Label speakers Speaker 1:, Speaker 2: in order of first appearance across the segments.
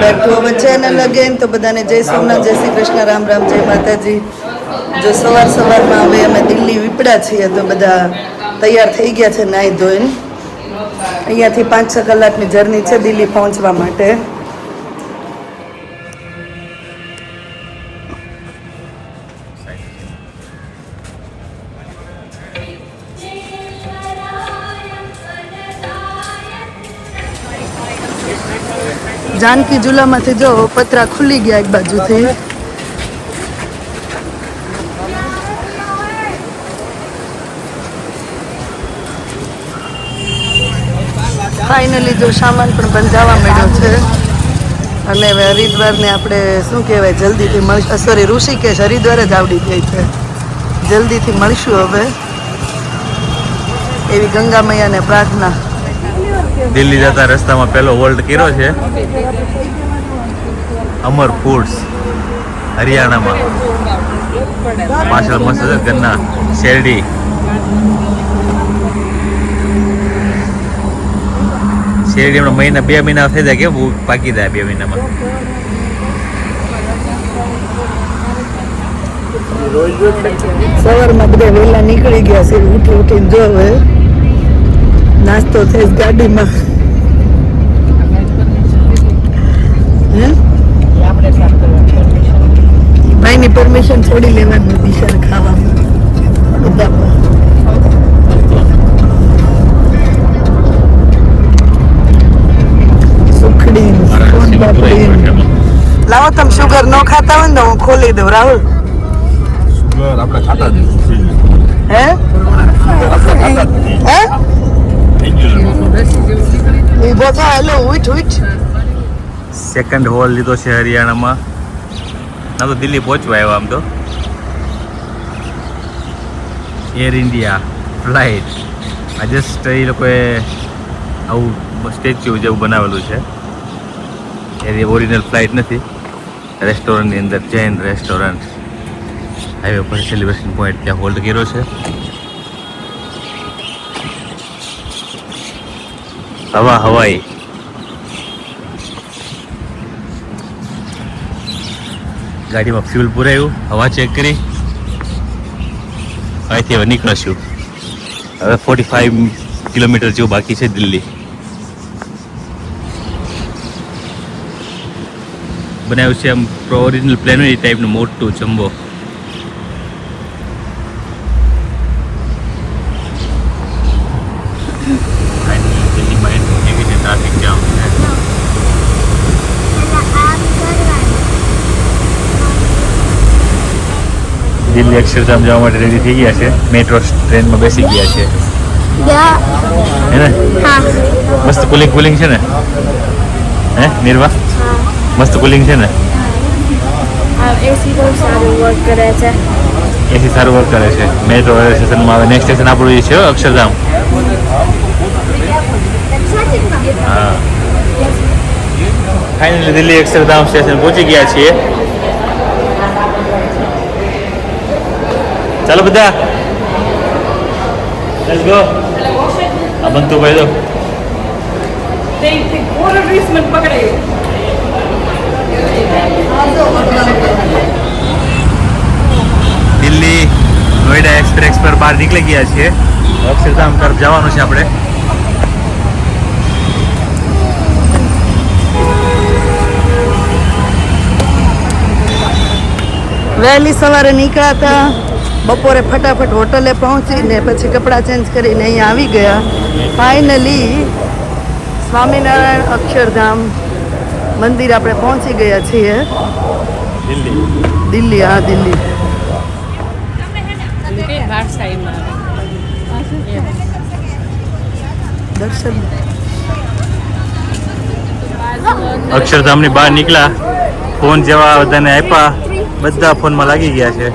Speaker 1: Back to our channel again તો બધાને જય સોમનાથ, જય શ્રી કૃષ્ણ, રામ રામ, જય માતાજી. જો સવાર સવારમાં હવે અમે દિલ્હી વિપડા છીએ તો બધા તૈયાર થઈ ગયા છે નાહી ધોઈને. અહીંયાથી પાંચ છ કલાકની જર્ની છે દિલ્હી પહોંચવા માટે. જાનકી જુલામાંથી જો પતરા ખુલી ગયા એક બાજુથી ફાઇનલી જો સામાન પણ બંધાવા મળ્યો છે અને હવે હરિદ્વારને આપણે શું કહેવાય, જલ્દીથી મળી સોરી ઋષિકેશ, હરિદ્વાર જ આવડી ગઈ છે. જલ્દીથી મળીશું હવે. એવી ગંગા મૈયાને પ્રાર્થના.
Speaker 2: દિલ્હી જતા રસ્તામાં પહેલો હોલ્ટ કર્યો છે. અમર ફૂડ્સ, હરિયાણામાં. પાછળ મસ્ત ગન્ના શેરડી. શેરડી હમણાં મહિના, બે મહિના થઈ જાય કેમ પાકી જાય બે મહિનામાં.
Speaker 1: સવારમાં બધા વહેલા નીકળી ગયા છે ઉઠી ઉઠીને જો હવે નાસ્તો થઈશ ગાડીમાં. હે? ભાઈની પરમિશન છોડી લેવાની દિશા ખાવામાં. બધા લાવો તમે સુગર ન ખાતા હોય ને હું ખોલી દઉં રાહુલ.
Speaker 2: આપણે ખાતા જ
Speaker 1: હે? હે?
Speaker 2: સેકન્ડ હોલ લીધો છે હરિયાણામાં. ના તો દિલ્હી પહોંચવા આવ્યો આમ તો. એર ઇન્ડિયા ફ્લાઇટ આ જસ્ટ એ લોકોએ આવું સ્ટેચ્યુ જેવું બનાવેલું છે. એ ઓરિજિનલ ફ્લાઇટ નથી. રેસ્ટોરન્ટની અંદર જૈન રેસ્ટોરન્ટ હાઈવે પર સેલિબ્રેશન પોઈન્ટ ત્યાં હોલ્ડ કર્યો છે. હવા હવાઈ. ગાડીમાં ફ્યુલ પુરાયું, હવા ચેક કરી. અહીંથી હવે નીકળશું. હવે ફોર્ટી ફાઈવ કિલોમીટર જેવું બાકી છે દિલ્હી. બનાવ્યું છે આમ ઓરિજિનલ પ્લેન એ ટાઈપનું મોટું જમ્બો દિલ્હીમાં એવી રીતે ટ્રાફિક જામ છે દિલ્હી અક્ષરધામ જવા માટે રેડી થઈ ગયા છે. મેટ્રો ટ્રેનમાં બેસી ગયા છે. હે ને? મસ્ત કુલિંગ કુલિંગ છે ને? હે નિર્વા? મસ્ત કુલિંગ છે ને?
Speaker 3: એસી બહુ સારું વર્ક કરે છે.
Speaker 2: એસી સારું વર્ક કરે છે. મેટ્રો સ્ટેશનમાં આવે. નેક્સ્ટ સ્ટેશન આપણું એ છે અક્ષરધામ. હા. ફાઇનલી દિલ્હી અક્ષરધામ સ્ટેશન પહોંચી ગયા છીએ. ચાલો બધા. લેટ્સ ગો આ બનતું ભાઈ દો. દિલ્હી નોઈડા એક્સપ્રેસ પર બહાર નીકળી ગયા છીએ. અક્ષરધામ તરફ જવાનું છે આપણે.
Speaker 1: વહેલી સવારે નીકળ્યા હતા. બપોરે ફટાફટ હોટલે પહોંચીને પછી કપડાં ચેન્જ કરીને અહીંયા આવી ગયા. ફાઇનલી સ્વામિનારાયણ અક્ષરધામ મંદિર આપણે પહોંચી ગયા છીએ.
Speaker 2: દિલ્હી.
Speaker 1: દિલ્હી હા દિલ્હી. દર્શન.
Speaker 2: અક્ષરધામની બહાર નીકળ્યા. ફોન જેવા બધાને આપ્યા. બધા ફોનમાં લાગી ગયા છે.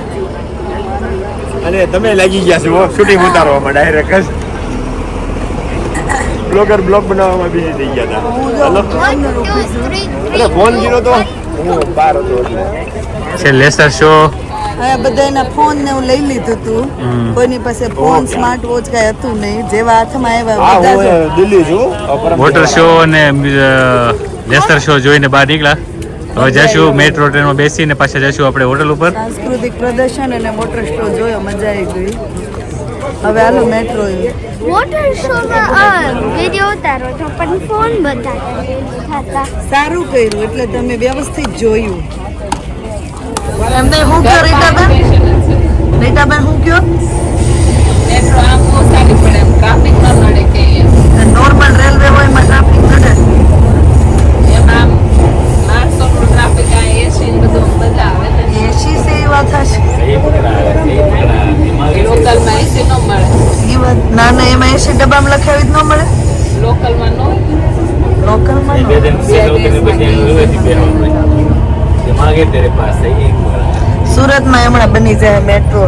Speaker 4: અને તમે લાગી ગયા છો શૂટિંગ ઉતારવામાં ડાયરેક્ટ જ. બ્લોગર બ્લોગ બનાવવામાં બિઝી થઈ ગયા હતા. અરે ફોન ગીરો તો. હું બાર હતો એટલે.
Speaker 2: છે લેસર શો
Speaker 1: અહીંયા બધાના ફોન ને હું લઈ લીધું હતું કોઈની પાસે ફોન સ્માર્ટ વોચ કઈ હતું નહીં. જેવા હાથમાં આવ્યા જ.
Speaker 4: દિલ્હી છું.
Speaker 2: વોટર શો અને લેસર શો જોઈને બહાર નીકળ્યા. હવે જશું મેટ્રો ટ્રેનમાં બેસીને પાછા જશું આપણે હોટલ ઉપર.
Speaker 1: સાંસ્કૃતિક પ્રદર્શન અને મોટર શો જોયો મજા આવી ગઈ. હવે હાલો મેટ્રો
Speaker 3: વોટર શોમાં વિડિયો ઉતારો છો પણ ફોન બધા
Speaker 1: સારું કર્યું એટલે તમે વ્યવસ્થિત જોયું. એમને શું કયો રીતાબેન? રીતાબેન શું કયો
Speaker 5: મેટ્રો આમ બહુ સારી પડે એમ ટ્રાફિક ન નડે કે
Speaker 1: નોર્મલ રેલવે હોય એમાં ટ્રાફિક નડે
Speaker 5: એમાં આમ માણસોનું ટ્રાફિક આ એસી
Speaker 1: સે વાત હશે
Speaker 5: ન
Speaker 1: ના ના એમાં એસી ડબ્બામાં લખાવી જ ન મળે.
Speaker 5: લોકલમાં ન.
Speaker 1: લોકલમાં. સુરતમાં હમણાં બની જાય મેટ્રો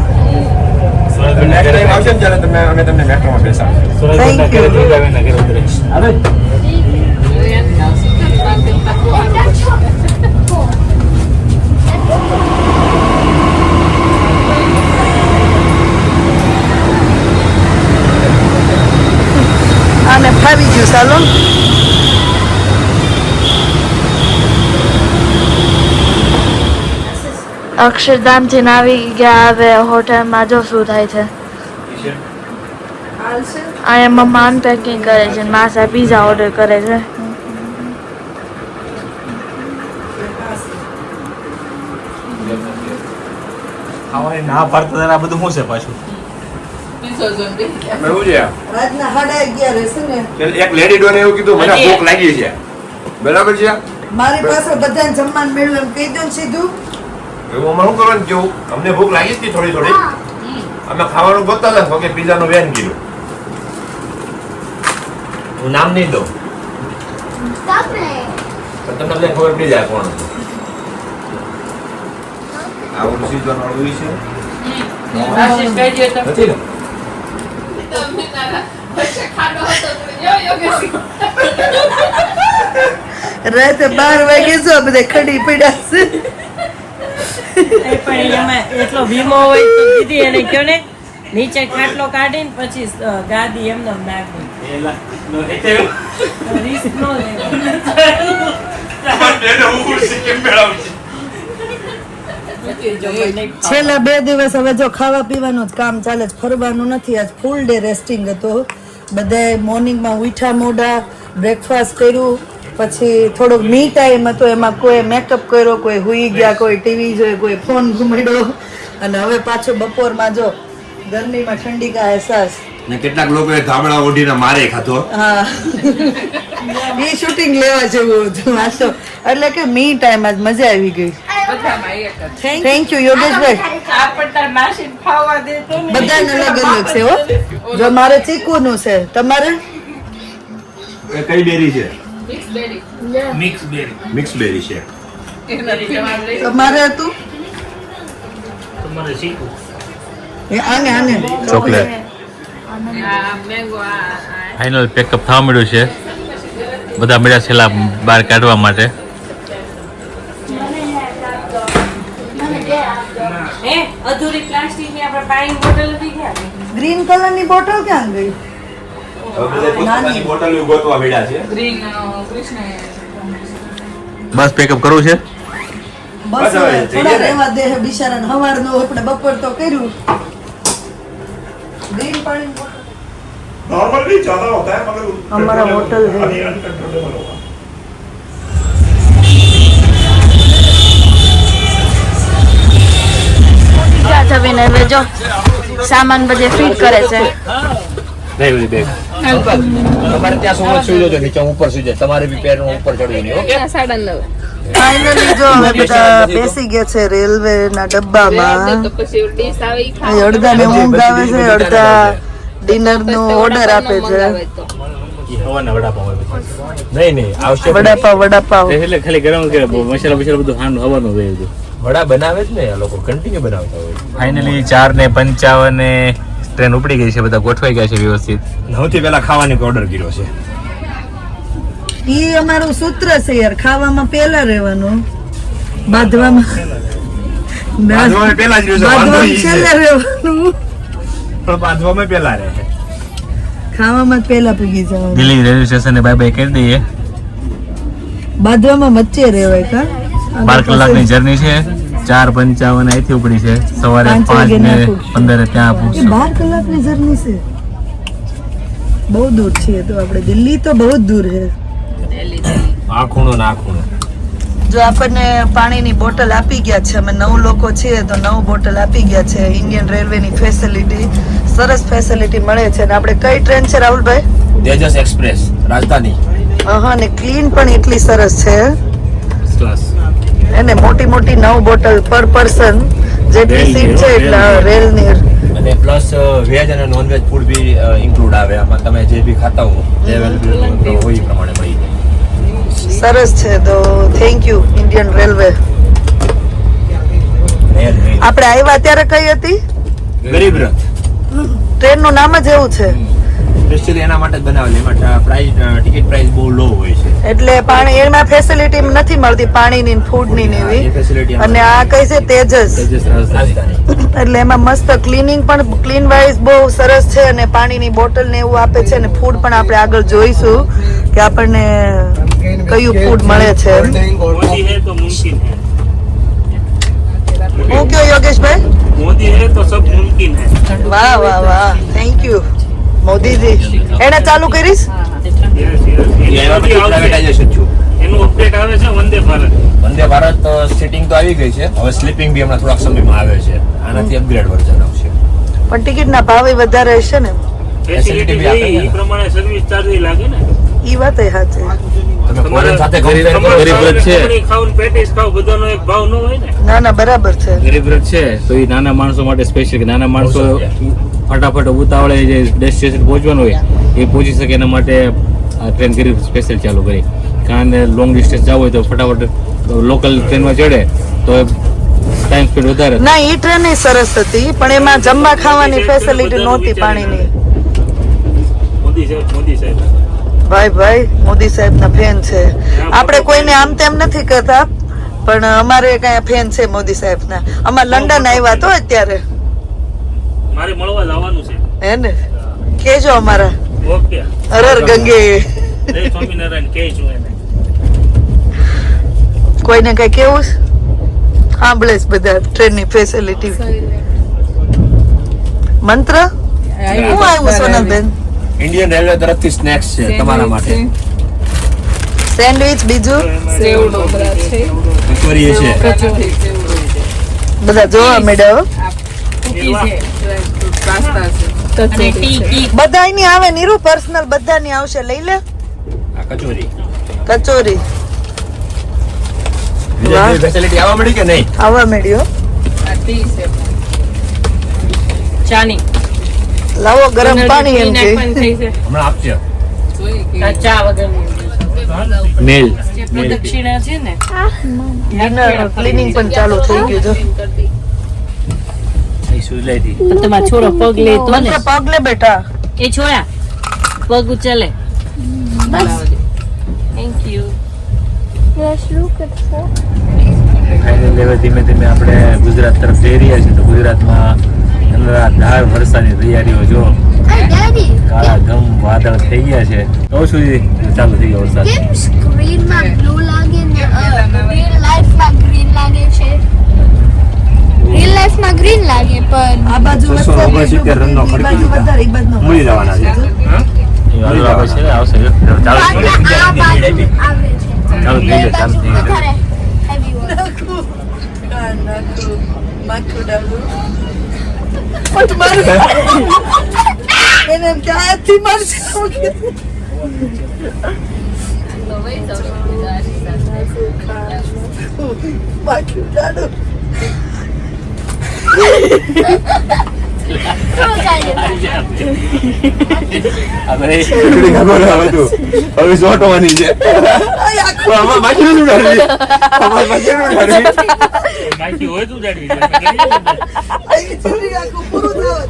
Speaker 4: ત્યારે તમે અમે તમને મેટ્રોમાં બેસાડશું
Speaker 1: Thank you.
Speaker 5: એના સુરત માર્કેટમાં બહુ સારું પડે.
Speaker 1: આને ફાવી ગયું સાલો
Speaker 3: અક્ષરધામથી આવી ગયા હવે હોટલમાં જો શું થાય છે. અહીંયા મમ્મા અનપેકિંગ કરે છે માસા પીઝા ઓર્ડર કરે છે.
Speaker 2: ના પાડતા બધું શું છે પાછું?
Speaker 4: એક લેડી ડોને એવું કીધું મને ભૂખ લાગી છે. બરાબર છે?
Speaker 1: મારી પાસે બધાને જમવાનું મેળવું કહી દો સીધું.
Speaker 4: એવું અમારે શું કરવાનું કેવું અમને ભૂખ લાગી હતી થોડી થોડી. અમે ખાવાનું ગોતા હતા કે પિઝાનું વેન કીધું હું નામ નહીં દઉં. તમને બધા ખબર પડી જાય કોણ આવું સીઝન છે. નથી ને?
Speaker 5: તમે તારા ખાડો હતો.
Speaker 1: રાતે બાર વાગે જો બધે ખડી પડ્યા છે
Speaker 6: પણ એમાં એટલો વીમો હોય તો દીદી એને કયો ને નીચે ખાટલો કાઢીને પછી ગાદી એમને એમ નાખી રિસ્ક નો લેવાય. જો
Speaker 1: છેલ્લા બે દિવસ હવે જો ખાવા પીવાનું જ કામ ચાલે છે ફરવાનું નથી. આજ ફૂલ ડે રેસ્ટિંગ હતો. બધાએ મોર્નિંગમાં ઉઠ્યા મોઢા બ્રેકફાસ્ટ કર્યું. પછી થોડોક મી ટાઈમ હતો એમાં કોઈ મેકઅપ કર્યો કોઈ હુઈ ગયા કોઈ ટીવી જોઈ કોઈ ફોન ઘૂમડ્યો. અને હવે પાછો બપોરમાં જો ગરમીમાં ઠંડી કા અહેસાસ.
Speaker 4: ને કેટલાક લોકોએ ગામડા ઓઢીને મારે ખાધો.
Speaker 1: હા. એ શૂટિંગ લેવા જેવું હતું. એટલે કે મી ટાઈમ આજ મજા આવી ગઈ.
Speaker 5: જ.
Speaker 6: Thank you Yogeshbhai.
Speaker 1: બધાને અલગ અલગ છે હો. જો મારે ચીકુનું છે તમારે?
Speaker 4: એ કઈ બેરી છે?
Speaker 5: મિક્સ બેરી
Speaker 4: મિક્સ બેરી છે.
Speaker 5: એના પીવાનું
Speaker 1: તમારે હતું? એ આને આને.
Speaker 2: ચોકલેટ ફાઇનલ પેકઅપ થવા મળ્યું છે. બધા મળ્યા છેલ્લા બહાર કાઢવા માટે
Speaker 6: હે અધૂરી પ્લાસ્ટિકની આપણે પાણીની બોટલ હતી ક્યાં
Speaker 1: ગ્રીન કલરની બોટલ ક્યાં ગઈ
Speaker 4: હવે બધા પોતપોતાની બોટલો ગોતવા મળ્યા છે
Speaker 5: green, અ, કૃષ્ણ
Speaker 2: બસ પેકઅપ કરવું છે
Speaker 1: બસ
Speaker 4: હવે
Speaker 1: હવે
Speaker 4: થઈ
Speaker 1: થોડા
Speaker 4: ગયા ને?
Speaker 1: રહેવા દે બિચારા હવારનું આપણે બપોર તો કર્યું ગ્રીન પાણી બોટલ
Speaker 7: नॉर्मल भी ज्यादा होता है मगर
Speaker 1: हमारा होटल है।
Speaker 3: ઊભા થઈને હવે જો સામાન બધે ફીટ કરે છે.
Speaker 4: નહીં
Speaker 1: જો હવે બધા ડબ્બામાં.
Speaker 5: અડધા
Speaker 1: ને ઊંઘ છે અડધા
Speaker 5: ડિનરનું
Speaker 1: ઓર્ડર આપે છે.
Speaker 2: વડાપાવ
Speaker 1: વડાપાવ
Speaker 2: એટલે ખાલી ગરમ કે મસાલા બસાલા બધું હાંડ હવાનું રહ્યું હતું
Speaker 4: વડા બનાવે જ ને આ લોકો કન્ટિન્યુ બનાવતા હોય.
Speaker 2: ફાઇનલી ચાર ને પંચાવન ટ્રેન ઉપડી ગઈ છે બધા ગોઠવાઈ ગયા છે વ્યવસ્થિત.
Speaker 4: નવથી પહેલા ખાવાની ઓર્ડર કર્યો છે?
Speaker 1: ઈ અમારું સૂત્ર છે યાર ખાવામાં પેલા રહેવાનું. બાંધવામાં.
Speaker 4: બાંધવામાં પહેલા જ
Speaker 1: રહેવાનું.
Speaker 4: પણ બાંધવામાં પહેલા રહે
Speaker 1: ખાવામાં જવાનું.
Speaker 2: દિલ્હી રેલવે સ્ટેશને બાય બાય કરી દઈએ.
Speaker 1: બાંધવામાં વચ્ચે રહેવાય કા?
Speaker 2: બાર કલાકની જર્ની છે. ચાર પંચાવન અહીંથી ઉપડી છે. સવારે
Speaker 1: પાંચ
Speaker 2: ને પંદરે ત્યાં
Speaker 1: એ બાર કલાકની જર્ની છે. બહુ દૂર છે તો આપણે. દિલ્હી તો બહુ દૂર છે.
Speaker 4: આ ખૂણો ના ખૂણો.
Speaker 1: જો આપણને પાણીની બોટલ આપી ગયા છે અમે નવ લોકો છીએ તો નવ બોટલ આપી ગયા છે. ઇન્ડિયન રેલવેની ફેસિલિટી સરસ ફેસિલિટી મળે છે. અને આપણે કઈ ટ્રેન છે રાહુલભાઈ?
Speaker 4: તેજસ એક્સપ્રેસ રાજધાની.
Speaker 1: હા ને ક્લીન પણ એટલી સરસ છે.
Speaker 2: ક્લાસ
Speaker 1: એને મોટી મોટી નવ બોટલ પર પર્સન જેટલી સીટ છે એટલે રેલની.
Speaker 4: અને પ્લસ વેજ અને નોન વેજ ફૂડ બી ઇન્ક્લુડ આવે. આમાં તમે જે બી ખાતા હો જે અવેલેબલ હોય એ પ્રમાણે મળી જાય.
Speaker 1: સરસ છે તો thank you Indian railway
Speaker 4: rail rail
Speaker 1: આપણે આવ્યા ત્યારે કઈ હતી?
Speaker 4: ગરીબ રથ.
Speaker 1: ટ્રેનનું નામ જ એવું છે.
Speaker 4: સ્પેશિયલી એના માટે જ બનાવેલી. એમાં પ્રાઇસ ટિકિટ પ્રાઇસ બહુ લો હોય છે.
Speaker 1: એટલે પાણી એમાં ફેસિલિટી નથી મળતી પાણીની ફૂડની ને એવી. અને આ કઈ છે તેજસ? એટલે એમાં મસ્ત ક્લીનિંગ પણ ક્લીન વાઇઝ બહુ સરસ છે અને પાણીની બોટલ ને એવું આપે છે અને ફૂડ પણ આપણે આગળ જોઈશું કે આપણને કયું ફૂડ મળે છે. હું કયો યોગેશભાઈ? વાહ વાહ વાહ. Thank you Modiji. એને ચાલુ કરીશ.
Speaker 8: એનું અપડેટ આવે છે વંદે ભારત.
Speaker 4: વંદે ભારત સીટિંગ તો આવી ગઈ છે. હવે સ્લીપિંગ બી હમણાં થોડાક સમયમાં આવે છે. આનાથી અપગ્રેડ વર્ઝન આવશે.
Speaker 1: પણ ટિકિટના ભાવે વધારે હશે ને?
Speaker 8: ફેસિલિટી
Speaker 4: બી
Speaker 8: એ પ્રમાણે સર્વિસ ચાર્જ લાગે ને?
Speaker 1: એ વાત એ સાચી
Speaker 8: ને પેટીસ ખાવ બધાનો એક ભાવ ન હોય ને?
Speaker 1: ના ના બરાબર છે.
Speaker 2: ગરીબ છે તો એ નાના માણસો માટે સ્પેશિયલ નાના માણસો ફટાફટ ઉતાવળે જે ડેસ્ટિનેશન પહોંચવાનું હોય એ પહોંચી શકે એના માટે આ ટ્રેન કરી સ્પેશિયલ ચાલુ કરી. કારણ કે લોંગ ડિસ્ટન્સ જવું હોય તો ફટાફટ લોકલ ટ્રેનમાં ચડે તો ટાઈમ સ્પીડ વધારે
Speaker 1: ના એ ટ્રેન સરસ હતી પણ એમાં જમવા ખાવાની ફેસિલિટી નહોતી પાણીની.
Speaker 8: મોદી સાહેબ મોદી સાહેબ.
Speaker 1: ભાઈ ભાઈ મોદી સાહેબ ના ફેન છે. આપણે કોઈને આમ તેમ નથી કહેતા પણ અમારે કઈ ફેન છે મોદી સાહેબ ના અમાર લંડન આવ્યા તો અત્યારે.
Speaker 8: મારે મળવા જવાનું છે.
Speaker 1: હે ને? કેજો અમારા.
Speaker 8: ઓકે.
Speaker 1: હરર ગંગે.
Speaker 8: જય સ્વામિનારાયણ કેજો એને.
Speaker 1: કોઈને કઈ કેવું છે? સાંભળે છે બધા ટ્રેનની ફેસિલિટી મંત્ર? હું આવ્યું સોનલબેન?
Speaker 4: ઇન્ડિયન રેલવે તરફથી સ્નેક્સ છે તમારા માટે.
Speaker 1: સેન્ડવિચ બીજું?
Speaker 4: કચોરી છે.
Speaker 1: બધા જોવા મેળ્યા બધા ની આવે નીરુ પર્સનલ બધાની આવશે. લઈ લે.
Speaker 4: આ કચોરી.
Speaker 1: કચોરી.
Speaker 4: ફેસિલિટી આવવા મળી કે નહીં?
Speaker 1: આવવા મળ્યો.
Speaker 6: ચાની.
Speaker 1: લાવો ગરમ પાણી એમ કે.
Speaker 4: હમણાં આપશે
Speaker 6: ચા વગરની
Speaker 2: મેલ.
Speaker 6: પ્રદક્ષિણા છે ને
Speaker 1: ક્લીનિંગ પણ ચાલુ થઈ ગયું જો
Speaker 6: પણ તમારો છોડો પગ લે તો ને.
Speaker 1: મંત્ર પગલે બેટા.
Speaker 6: એ છોડ્યા? પગ ઉચલે. Thank you.
Speaker 2: ફાઇનલ ધીમે ધીમે આપણે ગુજરાત તરફ જઈ રહ્યા છીએ તો ગુજરાતમાં ધાર વરસાદની તૈયારીઓ જો. કાળા ગમ વાદળ થઈ ગયા છે. તો સુધી ચાલુ થઈ ગયો વરસાદ.
Speaker 3: કેમ સ્ક્રીનમાં બ્લુ લાગે ને રિયલ લાઈફમાં ગ્રીન લાગે છે? રિયલ લાઈફમાં ગ્રીન લાગે પણ
Speaker 1: આ બાજુ
Speaker 4: રનનો
Speaker 1: બાજુ
Speaker 4: ખડકી
Speaker 1: વધારે એક બાજુ
Speaker 4: મળી જવાના છે.
Speaker 2: વાદળ
Speaker 4: હવે તું છે આમાં માખી નથી ઉડાડવી આમાં માખી નથી ઉડાડવી
Speaker 8: માહિતી હોય તું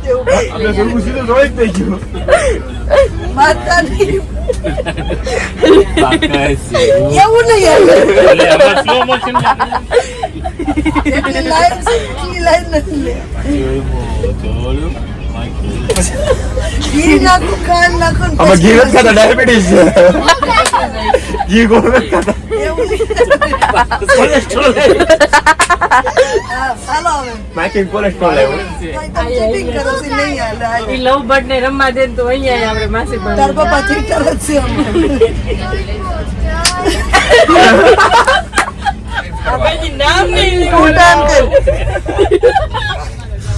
Speaker 1: દેવું
Speaker 4: આપણે થોડું સીધું જોઈ જ થઈ ગયું
Speaker 1: માતાની એવું નહીં આવે લે ઘી ને
Speaker 4: નથી ખાતા ડાયાબિટીસ છે ઘી ગોળ ખાતા
Speaker 8: કોલેસ્ટ્રોલ
Speaker 4: કોલેસ્ટ્રોલ આવ્યો
Speaker 6: લવ બર્ડ રમવા દે તો અહીંયા આપણે માસી
Speaker 1: તાર પપ્પા છે
Speaker 6: આપણે નામ નહીં
Speaker 1: તું કામ કર.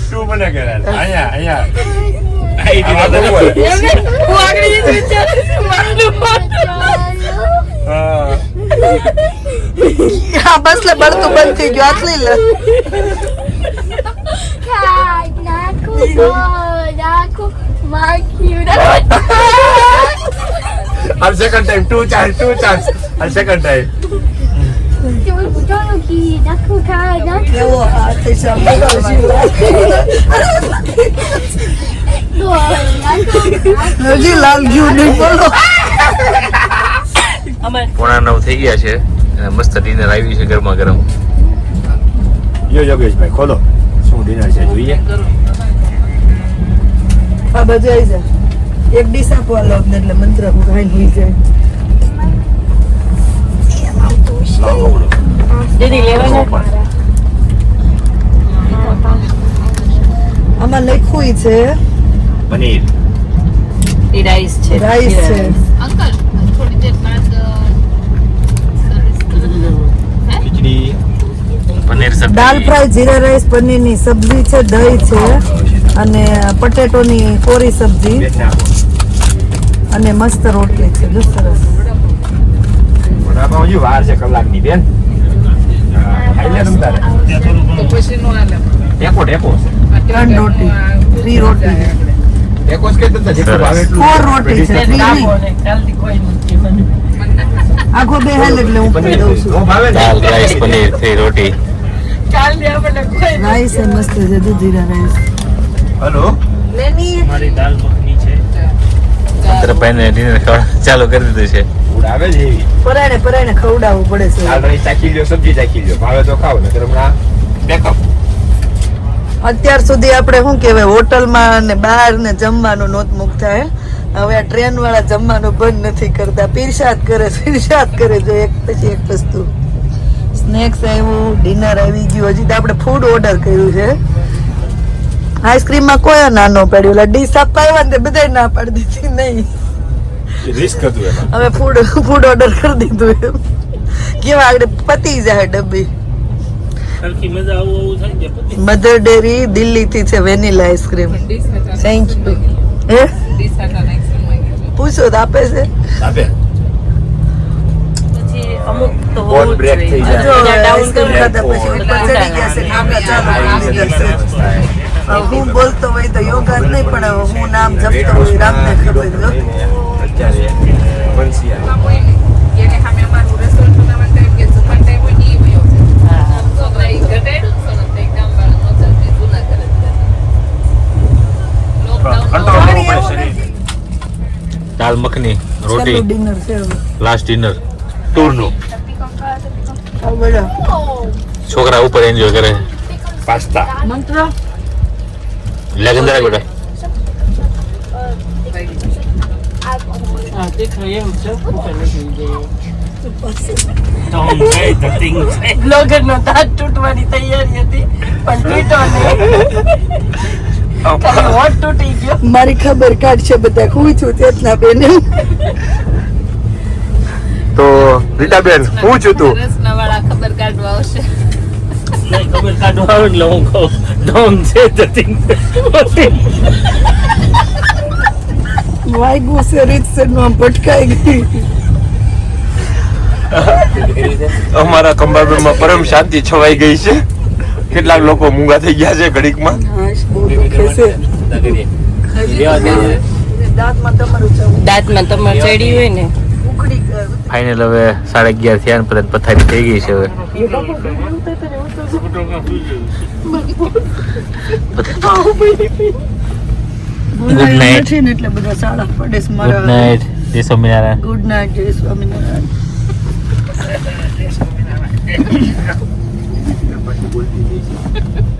Speaker 4: શું મને કરે અહીંયા અહીંયા.
Speaker 1: બસ લે બળતું બંધ થઈ ગયું. આટલી લે.
Speaker 4: Al second time, two chance, two chance. Al second time.
Speaker 3: Naku, kijk, naku.
Speaker 1: એવો હાથ છે આમ બગાડશી. હજી લાલ ગયું નહીં બોલો
Speaker 2: પોણા નવ થઈ ગયા છે અને મસ્ત ડિનર આવી છે ગરમા ગરમ
Speaker 4: યો યોગેશભાઈ ખોલો શું ડિનર છે જોઈએ
Speaker 1: આ બાજુ આવી જા એક ડીશ આપો આ લોક એટલે મંત્ર હું હોઈ જાય
Speaker 4: લાવો.
Speaker 6: દીદી લેવાના
Speaker 1: આમાં લખ્યું ય છે
Speaker 4: પનીર
Speaker 6: ઈ રાઈસ છે
Speaker 1: રાઈસ છે
Speaker 5: અંકલ થોડી દેર બાદ
Speaker 4: ખીચડી
Speaker 2: પનીર સબ્જી
Speaker 1: દાલ ફ્રાય જીરા રાઈસ પનીરની સબ્જી છે દહીં છે અને પટેટોની કોરી સબ્જી. અને મસ્ત રોટલી છે જો સરસ.
Speaker 4: વડાપાઉં વાર છે કલાકની બેન.
Speaker 1: ત્રણ રોટી. થ્રી રોટી
Speaker 4: ટેકો જ કહેતા જેટલું ભાવે એટલું.
Speaker 1: ફોર રોટી છે
Speaker 6: કાલથી કોઈ
Speaker 1: આખો બે હાલ એટલે હું કહી દઉં છું.
Speaker 4: નો
Speaker 2: દાલ રાઈસ પનીર થ્રી રોટી.
Speaker 1: રાઈસ મસ્ત છે જો જીરા રાઈસ.
Speaker 4: હલો?
Speaker 8: મારી દાલ
Speaker 2: મંત્રભાઈને ડિનર ખાવા ચાલુ કરી દીધું છે.
Speaker 4: ઉડાવે જ એવી.
Speaker 1: પરાણે પરાણે ખવડાવવું પડે છે.
Speaker 4: રાઈસ ચાખી લ્યો સબ્જી ચાખી લ્યો. ભાવે તો ખાવ નકર હમણાં બેકઅપ
Speaker 1: અત્યાર સુધી આપણે શું કહેવાય હોટલમાં ને બહાર ને જમવાનું નોત મુકતા હે? હવે આ ટ્રેન વાળા જમવાનું બંધ નથી કરતા. પીરસાદ કરે પીરસાદ કરે જો એક પછી એક વસ્તુ. સ્નેક્સ આવ્યું ડિનર આવી ગયું. હજી તો આપણે ફૂડ ઓર્ડર કર્યું છે. આઈસ્ક્રીમમાં કોઈ નાનો પડ્યો. એટલે ડીશ આપવા ને બધા ના પાડી દીધી નહીં.
Speaker 4: રિસ્ક હતું એમાં.
Speaker 1: હવે ફૂડ ફૂડ ઓર્ડર કરી દીધું એમ. કેવા આગળ પતી જાય ડબ્બી. મધર ડેરી દિલ્હીથી છે વેનીલા આઈસ્ક્રીમ થેન્ક યુ હે? પૂછો તો આપે છે.
Speaker 4: આપે.
Speaker 6: અમુક તો
Speaker 4: બોન બ્રેક થઈ જાય.
Speaker 1: પછી ઉપર ચડી ગયા છે ચાલુ હું બોલતો હોય તો યોગા નહીં પણ હું નામ જપતો હોય રામને ખબર
Speaker 2: દાલ મખની રોટી. લાસ્ટ ડિનર
Speaker 4: ટૂરનું
Speaker 2: છોકરા ઉપર એન્જોય કરે.
Speaker 4: પાસ્તા.
Speaker 1: મંત્ર?
Speaker 8: The things.
Speaker 6: બ્લોગર નો દાંત તૂટવાની તૈયારી હતી પણ તૂટ્યો નહીં. તૂટી ગયો.
Speaker 1: મારી ખબર કાઢશે બધા હું છું ચેતના બેન.
Speaker 4: તો રીટાબેન હું છું તું?
Speaker 5: રસનાવાળા ખબર કાઢવા આવશે.
Speaker 8: ખબર કાઢવા આવે એટલે હું કહું don't say the
Speaker 1: વાગ્યું છે રીતસર ભટકાઈ ગઈ.
Speaker 4: અમારા કમ્પાર્ટમેન્ટમાં પરમ શાંતિ છવાઈ ગઈ છે. કેટલાક લોકો મૂંગા થઈ ગયા છે ઘડીકમાં.
Speaker 1: દાંતમાં તમારું
Speaker 6: તમારે ચડી હોય ને.
Speaker 2: ફાઇનલ હવે સાડા અગિયાર થયા ને પથારી થઈ ગઈ છે હવે.
Speaker 1: બોલાયું
Speaker 2: night.
Speaker 1: નથી ને એટલે બધા સાડા પડે છે
Speaker 2: ગુડ નાઇટ જય સ્વામિનારાયણ
Speaker 1: ગુડ નાઇટ જય સ્વામિનારાયણ